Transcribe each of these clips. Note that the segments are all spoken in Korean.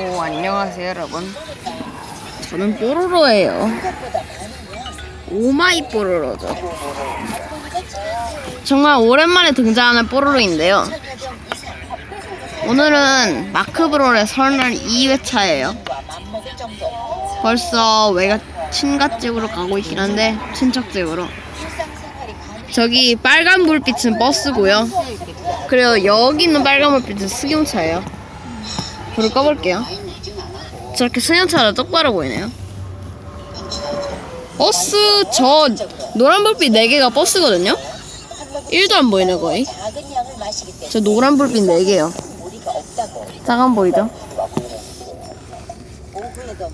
오 안녕하세요 여러분. 저는 뽀로로예요. 오마이 뽀로로죠. 정말 오랜만에 등장하는 뽀로로인데요. 오늘은 마크브롤의 설날 2회차예요. 벌써 외가 친가집으로 가고 있긴 한데 친척집으로. 저기 빨간 불빛은 버스고요. 그리고 여기 있는 빨간 불빛은 승용차예요 불을 꺼볼게요. 저렇게 승용차가 똑바로 보이네요. 버스 저 노란 불빛 4개가 버스거든요? 1도 안 보이네 거의. 저 노란 불빛 4개요. 우리가 없다고 작은 보이죠?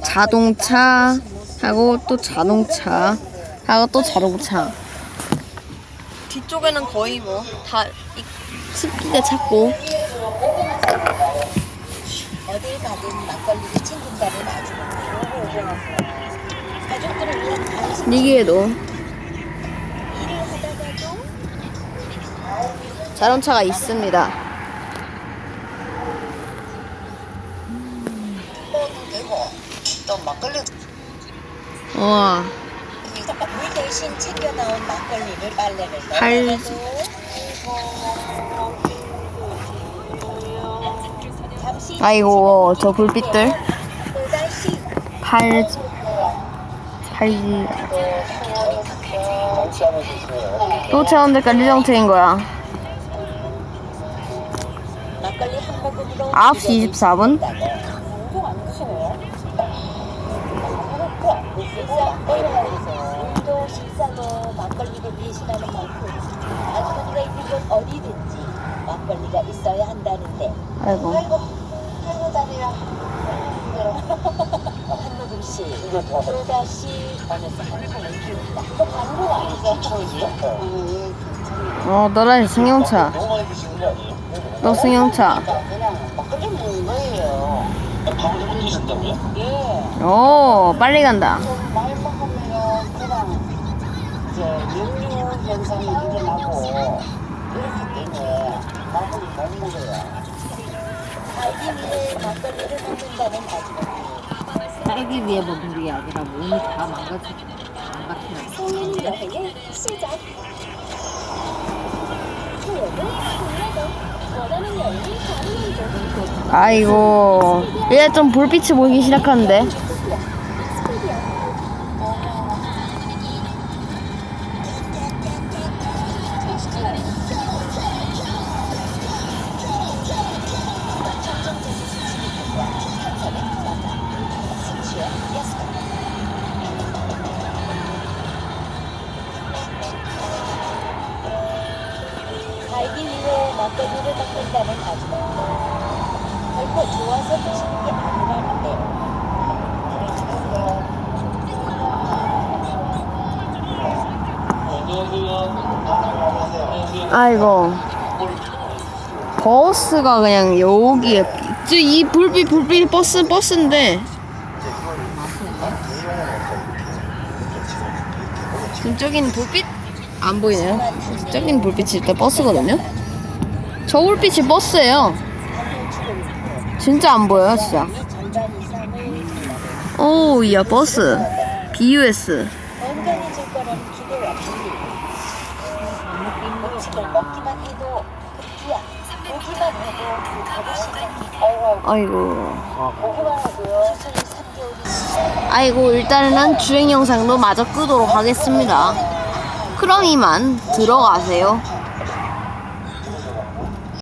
자동차 하고 또 자동차 하고 또 자동차. 뒤쪽에는 거의 뭐 다 습기가 찼고 막걸리를 챙긴다는 아주머니 가족들을 위한 간식. 여기에도. 일을 하다가도 자동차가 있습니다. 먹어도 되고 또 막걸리. 와. 물 대신 챙겨 나온 막걸리를 빨래를 팔- 넣어가지고 아이고 저 불빛들 팔 팔. 또 체온들까지 정체인 거야. 막걸리 한 모금으로 9시 24분. 우리도 식사로 막걸리를 대신하는 만큼 아주머니가 있는 곳 어디든지 막걸리가 있어야 한다는데 아이고. 아이고 아이고 다리야 한 모금씩 또다시 손을 키운다 이거 광고가 아니죠? 어, 너라 승용차. 너 승용차. 그냥 먹는 거예요 예 오, 빨리 간다. 좀 많이 먹으면 그냥 이제 역류 현상이 일어나고 이렇기 때문에 막걸리 못 먹어요. 위해 막걸리를. 살기 위해 먹는 게 아니라 몸이 다 망가지 망가지는 성인 여행의 시작. 후회도 후회도 원하는 여행이 가능한 곳. 아이고. 이제 좀 불빛이 보이기 시작하는데. 살기 위해 막걸리를 먹는다는 아주머니. 결코 좋아서 드시는 게 아니라는데. 아이고. 버스가 그냥 여기에. 저이 불빛, 불빛 버스, 버스인데. 저긴 불빛? 안 보이네요. 저긴 불빛이 일단 버스거든요. 저 불빛이 버스예요. 진짜 안 보여요, 진짜. 오, 야, 버스. BUS. 아이고 아이고. 보기만 해도요. 수술이 3개월이 아이고, 일단은 주행 영상도 마저 끄도록 하겠습니다. 이만 들어가세요.